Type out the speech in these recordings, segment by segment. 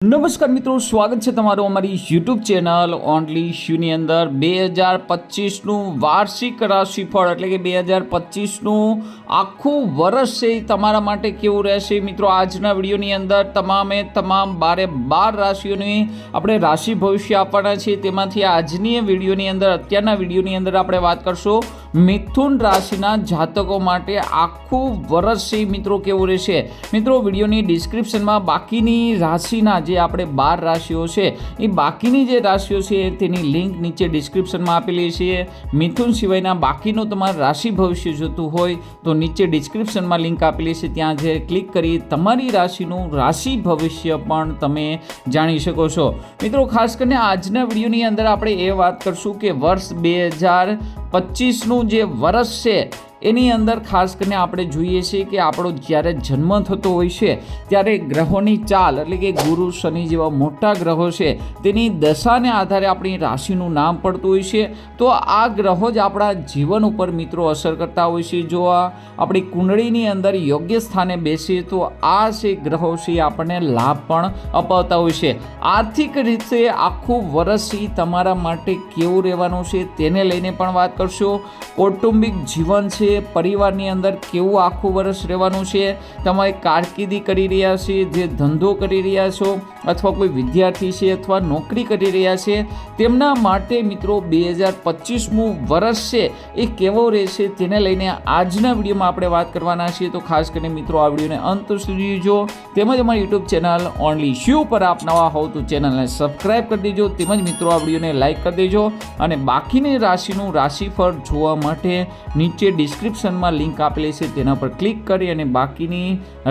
નમસ્કાર મિત્રો, સ્વાગત છે તમારું અમારી યુટ્યુબ ચેનલ ઓનલી શ્યુની અંદર. બે હજાર પચીસનું વાર્ષિક રાશિફળ, એટલે કે બે હજાર પચીસનું આખું વર્ષ છે તમારા માટે કેવું રહેશે? મિત્રો, આજના વિડીયોની અંદર તમામે તમામ બારે બાર રાશિઓની આપણે રાશિ ભવિષ્ય આપવાના છીએ. તેમાંથી આજની વિડીયોની અંદર, અત્યારના વિડીયોની અંદર આપણે વાત કરશું. મિથુન રાશિના જાતકો માટે આખું વર્ષ છે મિત્રો કેવું રહેશે? મિત્રો, વિડીયોની ડિસ્ક્રિપ્શનમાં બાકીની રાશિના જે આપણે બાર રાશિઓ છે એ બાકીની જે રાશિઓ છે તેની લિંક નીચે ડિસ્ક્રિપ્શનમાં આપેલી છે. મિથુન સિવાયના બાકીનું તમારું રાશિ ભવિષ્ય જોતું હોય તો નીચે ડિસ્ક્રિપ્શનમાં લિંક આપેલી છે, ત્યાં જે ક્લિક કરી તમારી રાશિનું રાશિ ભવિષ્ય પણ તમે જાણી શકો છો. મિત્રો, ખાસ કરીને આજના વિડીયોની અંદર આપણે એ વાત કરશું કે વર્ષ બે હજાર પચીસનું જે વર્ષ છે એની અંદર ખાસ કરીને આપણે જોઈએ છીએ કે આપણો જ્યારે જન્મ થતો હોય છે, ત્યારે ગ્રહોની ચાલ એટલે કે ગુરુ શનિ જેવા મોટા ગ્રહો છે, તેની દશાને આધારે આપણી રાશિનું નામ પડતું હોય છે. તો આ ગ્રહો જ આપણા જીવન ઉપર મિત્રો અસર કરતા હોય છે. જો આ આપણી કુંડળીની અંદર યોગ્ય સ્થાને બેસીએ તો આ છે ગ્રહો છે આપણને લાભ પણ અપાવતા હોય છે. આર્થિક રીતે આખું વર્ષ તમારા માટે કેવું રહેવાનું છે, તેને લઈને પણ વાત કરશો. કૌટુંબિક જીવન છે પરિવારની અંદર કેવું આખું વર્ષ રહેવાનું છે? તમારે કારકિર્દી કરી રહ્યા છે, જે ધંધો કરી રહ્યા છો? અથવા કોઈ વિદ્યાર્થી છે અથવા નોકરી કરી રહ્યા છે, તેમના માટે મિત્રો બે હજાર પચીસમું વર્ષ છે. એ કેવો રહેશે તેને લઈને આજના વિડીયોમાં આપણે વાત કરવાના છીએ. તો ખાસ કરીને મિત્રો આ વિડીયોને અંત સુધી જો તેમજ અમારી યુટ્યુબ ચેનલ ઓનલી શ્યુ પર આપ નવા હોવ તો ચેનલને સબસ્ક્રાઈબ કરી દેજો. તેમજ મિત્રો આ વિડીયોને લાઇક કરી દેજો. અને બાકીની રાશિનું રાશિફળ જોવા માટે નીચે ડિસ્ક્રિપ્શનમાં લિંક આપેલી છે તેના પર ક્લિક કરી અને બાકીની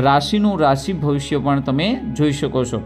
રાશિનું રાશિ ભવિષ્ય પણ તમે જોઈ શકો છો.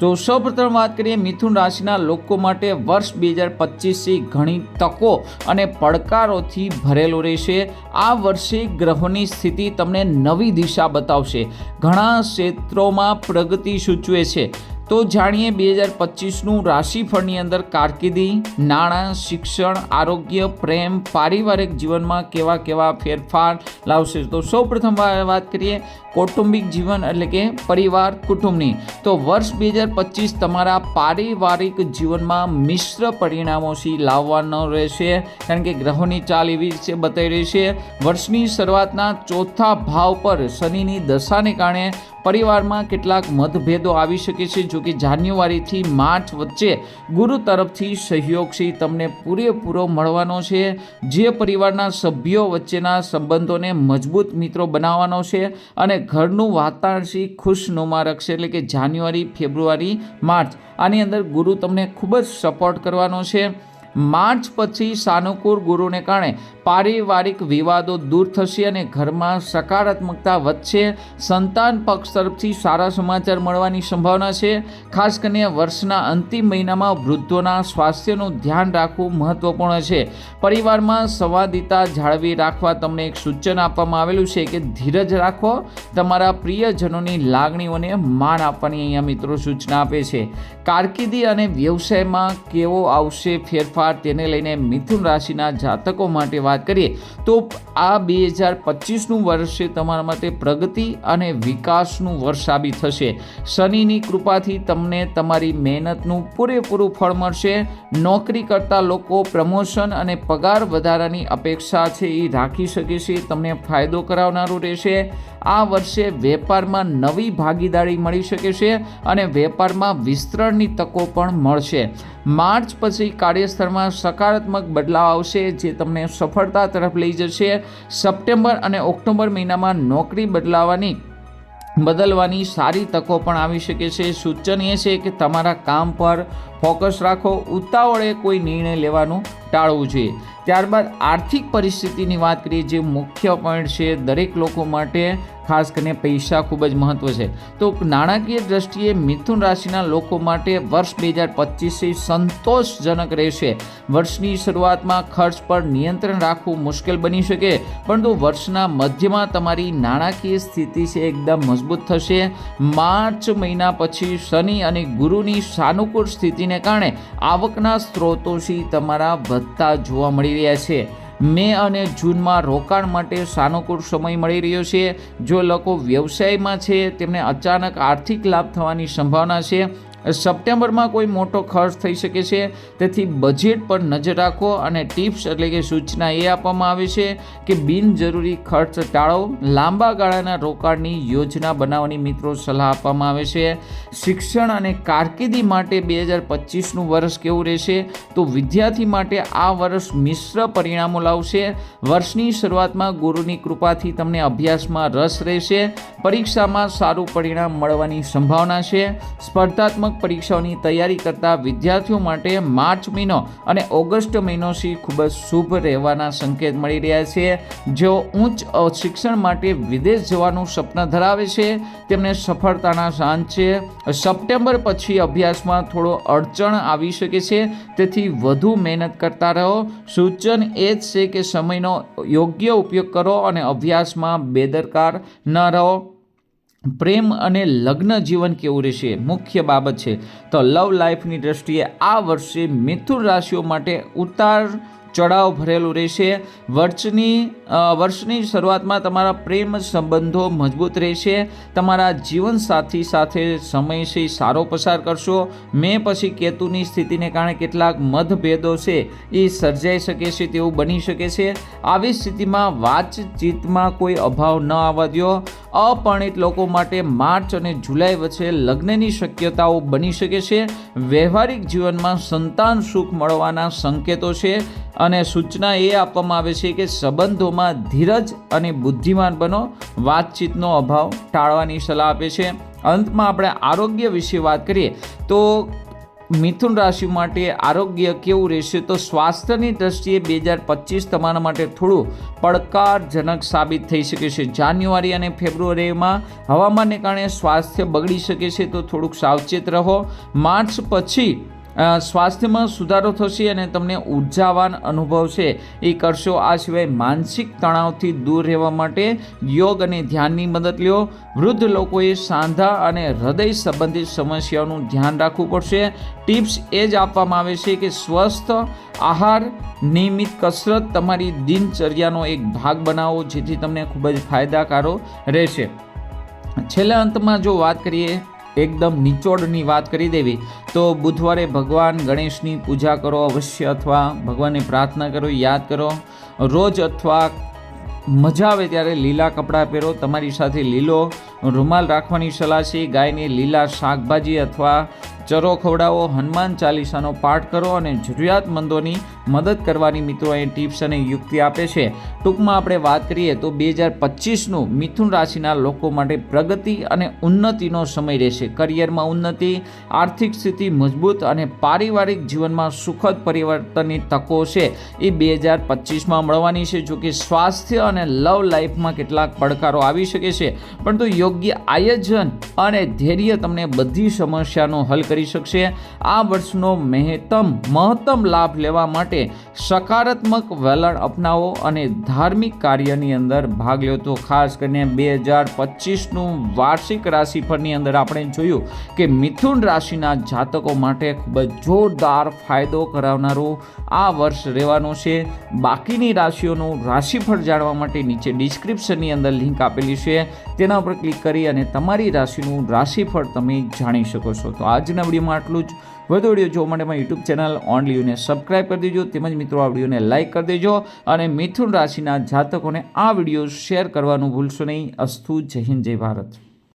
તો સૌપ્રથમ વાત કરીએ મિથુન રાશિના લોકો માટે વર્ષ બે હજાર પચીસથી ઘણી તકો અને પડકારોથી ભરેલો રહેશે. આ વર્ષે ગ્રહોની સ્થિતિ તમને નવી દિશા બતાવશે. ઘણા ક્ષેત્રોમાં પ્રગતિ સૂચવે છે. તો જાણીએ બે હજાર પચીસનું રાશિફળની અંદર કારકિર્દી, નાણાં, શિક્ષણ, આરોગ્ય, પ્રેમ, પારિવારિક જીવનમાં કેવા કેવા ફેરફાર લાવશે? તો સૌ પ્રથમ વાત કરીએ કૌટુંબિક જીવન એટલે કે પરિવાર, કુટુંબની. તો વર્ષ બે હજાર પચીસ તમારા પારિવારિક જીવનમાં મિશ્ર પરિણામોથી લાવવાનો રહેશે. કારણ કે ગ્રહોની ચાલ એવી રીતે બતાવી રહી છે. વર્ષની શરૂઆતના ચોથા ભાવ પર શનિની દશાને કારણે પરિવારમાં કેટલાક મતભેદો આવી શકે છે, જો કે જાન્યુઆરીથી માર્ચ વચ્ચે ગુરુ તરફથી સહયોગથી તમને પૂરેપૂરો મળવાનો છે. જે પરિવારના સભ્યો વચ્ચેના સંબંધોને મજબૂત મિત્રો બનાવવાનો છે અને ઘરનું વાતાવરણથી ખુશનુમા રાખશે. એટલે કે જાન્યુઆરી, ફેબ્રુઆરી, માર્ચ, આની અંદર ગુરુ તમને ખૂબ જ સપોર્ટ કરવાનો છે. માર્ચ પછી સાનુકૂળ ગુરુને કારણે પારિવારિક વિવાદો દૂર થશે અને ઘરમાં સકારાત્મકતા વધશે. સંતાન પક્ષ તરફથી સારા સમાચાર મળવાની સંભાવના છે. ખાસ કરીને વર્ષના અંતિમ મહિનામાં વૃદ્ધોના સ્વાસ્થ્યનું ધ્યાન રાખવું મહત્વપૂર્ણ છે. પરિવારમાં સંવાદિતા જાળવી રાખવા તમને એક સૂચન આપવામાં આવેલું છે કે ધીરજ રાખો. તમારા પ્રિયજનોની લાગણીઓને માન આપવાની અહીંયા મિત્રો સૂચના આપે છે. કારકિર્દી અને વ્યવસાયમાં કેવો આવશે ફેરફાર તેને લઈને મિથુન રાશિના જાતકો માટે વાત કરીએ, તો આ બે હજાર પચીસનું વર્ષ છે તમારા માટે પ્રગતિ અને વિકાસનું વર્ષ સાબિત થશે. શનિની કૃપાથી તમને તમારી મહેનતનું પૂરેપૂરું ફળ મળશે. નોકરી કરતા લોકો પ્રમોશન અને પગાર વધારાની અપેક્ષા છે એ રાખી શકે છે, તમને ફાયદો કરાવનારું રહેશે. આ વર્ષે વેપારમાં નવી ભાગીદારી મળી શકે છે અને વેપારમાં વિસ્તરણની તકો પણ મળશે. માર્ચ પછી કાર્યસ્થળમાં સકારાત્મક બદલાવ આવશે, જે તમને સફળતા તરફ લઈ જશે. સપ્ટેમ્બર અને ઓક્ટોબર મહિનામાં નોકરી બદલાવાની, બદલવાની સારી તકો પણ આવી શકે છે. સૂચન એ છે કે તમારા કામ પર ફોકસ રાખો. ઉતાવળે કોઈ નિર્ણય લેવાનું ટાળવું જોઈએ. ત્યારબાદ આર્થિક પરિસ્થિતિની વાત કરીએ, જે મુખ્ય પોઈન્ટ છે દરેક લોકો માટે, ખાસ કરીને પૈસા ખૂબ જ મહત્વ છે. તો નાણાકીય દ્રષ્ટિએ મિથુન રાશિના લોકો માટે વર્ષ બે હજાર પચીસથી સંતોષજનક રહેશે. વર્ષની શરૂઆતમાં ખર્ચ પર નિયંત્રણ રાખવું મુશ્કેલ બની શકે, પરંતુ વર્ષના મધ્યમાં તમારી નાણાકીય સ્થિતિ છે એકદમ મજબૂત થશે. માર્ચ મહિના પછી શનિ અને ગુરુની સાનુકૂળ સ્થિતિને કારણે આવકના સ્ત્રોતોથી તમારા વધતા જોવા મળી રહ્યા છે. મે અને જૂનમાં રોકાણ માટે સાનુકૂળ સમય મળી રહ્યો છે. જો લોકો વ્યવસાયમાં છે, તેમને અચાનક આર્થિક લાભ થવાની સંભાવના છે. સપ્ટેમ્બરમાં કોઈ મોટો ખર્ચ થઈ શકે છે. તેથી બજેટ પર નજર રાખો અને ટિપ્સ એટલે કે સૂચના એ આપવામાં આવે છે કે બિનજરૂરી ખર્ચ ટાળો. લાંબા ગાળાના રોકાણની યોજના બનાવવાની મિત્રો સલાહ આપવામાં આવે છે. શિક્ષણ અને કારકિર્દી માટે બે હજાર પચીસનું વર્ષ કેવું રહેશે? તો વિદ્યાર્થી માટે આ વર્ષ મિશ્ર પરિણામો લાવશે. વર્ષની શરૂઆતમાં ગુરુની કૃપાથી તમને અભ્યાસમાં રસ રહેશે. પરીક્ષામાં સારું પરિણામ મળવાની સંભાવના છે. સ્પર્ધાત્મક પરીક્ષાઓની તૈયારી કરતા વિદ્યાર્થીઓ માટે માર્ચ મહિનો અને ઓગસ્ટ મહિનો સી ખૂબ જ શુભ રહેવાના સંકેત મળી રહ્યા છે. જેઓ ઉચ્ચ શિક્ષણ માટે વિદેશ જવાનું સ્વપ્ન ધરાવે છે, તેમને સફળતાના શાન છે. સપ્ટેમ્બર પછી અભ્યાસમાં થોડો અડચણ આવી શકે છે, તેથી વધુ મહેનત કરતા રહો. સૂચન એ જ છે કે સમયનો યોગ્ય ઉપયોગ કરો અને અભ્યાસમાં બેદરકાર ન રહો. પ્રેમ અને લગ્ન જીવન કેવું રહેશે? મુખ્ય બાબત છે. તો લવ લાઈફની દ્રષ્ટિએ આ વર્ષે મિથુન રાશિઓ માટે ઉતાર ચડાવ ભરેલું રહેશે. વર્ષની વર્ષની શરૂઆતમાં તમારા પ્રેમ સંબંધો મજબૂત રહેશે. તમારા જીવનસાથી સાથે સમયથી સારો પસાર કરશો. મે પછી કેતુની સ્થિતિને કારણે કેટલાક મતભેદો છે. એ સર્જાઈ શકે છે તેવું બની શકે છે. આવી સ્થિતિમાં વાતચીતમાં કોઈ અભાવ ન આવવા દો અપરિણિત લોકો માટે માર્ચ અને જુલાઈ વચ્ચે લગ્નની શક્યતાઓ બની શકે છે. વ્યવહારિક જીવનમાં સંતાન સુખ મળવાના સંકેતો છે અને સૂચના એ આપવામાં આવે છે કે સંબંધોમાં ધીરજ અને બુદ્ધિમાન બનો. વાતચીતનો અભાવ ટાળવાની સલાહ આપે છે. અંતમાં આપણે આરોગ્ય વિશે વાત કરીએ તો મિથુન રાશિ માટે આરોગ્ય કેવું રહેશે? તો સ્વાસ્થ્યની દ્રષ્ટિએ બે હજાર પચીસ તમારા માટે થોડું પડકારજનક સાબિત થઈ શકે છે. જાન્યુઆરી અને ફેબ્રુઆરીમાં હવામાનને કારણે સ્વાસ્થ્ય બગડી શકે છે, તો થોડુંક સાવચેત રહો. માર્ચ પછી સ્વાસ્થ્યમાં સુધારો થશે અને તમને ઉર્જાવાન અનુભવ છે. એ કરશો. આ સિવાય માનસિક તણાવથી દૂર રહેવા માટે યોગ અને ધ્યાનની મદદ લ્યો. વૃદ્ધ લોકોએ સાંધા અને હૃદય સંબંધિત સમસ્યાઓનું ધ્યાન રાખવું પડશે. ટિપ્સ એ જ આપવામાં આવે છે કે સ્વસ્થ આહાર, નિયમિત કસરત, તમારી દિનચર્યાનો એક ભાગ બનાવો, જેથી તમને ખૂબ જ ફાયદાકારો રહેશે. છેલ્લા અંતમાં જો વાત કરીએ એકદમ નિચોડની વાત કરી દેવી, તો બુધવારે ભગવાન ગણેશની પૂજા કરો અવશ્ય અથવા ભગવાનને પ્રાર્થના કરો, યાદ કરો. રોજ અથવા મજા આવે ત્યારે લીલા કપડાં પહેરો, તમારી સાથે લીલો રૂમાલ રાખવાની સલાહ છે. ગાયને લીલા શાકભાજી અથવા ચરો ખવડાવો, હનુમાન ચાલીસાનો પાઠ કરો અને જરૂરિયાતમંદોની મદદ કરવાની મિત્રો એ ટિપ્સ અને યુક્તિ આપે છે. ટૂંકમાં આપણે વાત કરીએ તો બે હજાર પચીસનું મિથુન રાશિના લોકો માટે પ્રગતિ અને ઉન્નતિનો સમય રહેશે. કરિયરમાં ઉન્નતિ, આર્થિક સ્થિતિ મજબૂત અને પારિવારિક જીવનમાં સુખદ પરિવર્તનની તકો છે. એ બે હજાર પચીસમાં મળવાની છે જો કે સ્વાસ્થ્ય અને લવ લાઈફમાં કેટલાક પડકારો આવી શકે છે. પરંતુ યોગ્ય આયોજન અને ધૈર્ય તમને બધી સમસ્યાનો હલ કરી શકશે. આ વર્ષનો મહેતમ મહત્તમ લાભ લેવા માટે સકારાત્મક વલણ અપનાવો અને ધાર્મિક કાર્યની અંદર ભાગ લો તો ખાસ કરીને બે હજાર પચીસનું વાર્ષિક રાશિફળની અંદર આપણે જોયું કે મિથુન રાશિના જાતકો માટે ખૂબ જ જોરદાર ફાયદો કરાવનારું આ વર્ષ રહેવાનું છે. બાકીની રાશિઓનું રાશિફળ જાણવા માટે નીચે ડિસ્ક્રિપ્શનની અંદર લિંક આપેલી છે. તેના ઉપર ક્લિક કરી અને તમારી રાશિનું રાશિફળ તમે જાણી શકો છો. તો આજના વિડીયોમાં આટલું જ. વધુ વીડિયો જોવા માટે મારી યુટ્યુબ ચેનલ ઓનલી યુને સબસ્ક્રાઇબ કરી દેજો, તેમજ મિત્રો આ વિડીયોને લાઇક કરી દેજો અને મિથુન રાશિના જાતકોને આ વીડિયો શેર કરવાનું ભૂલશો નહીં. અસ્તુ, જય હિન્દ, જય ભારત.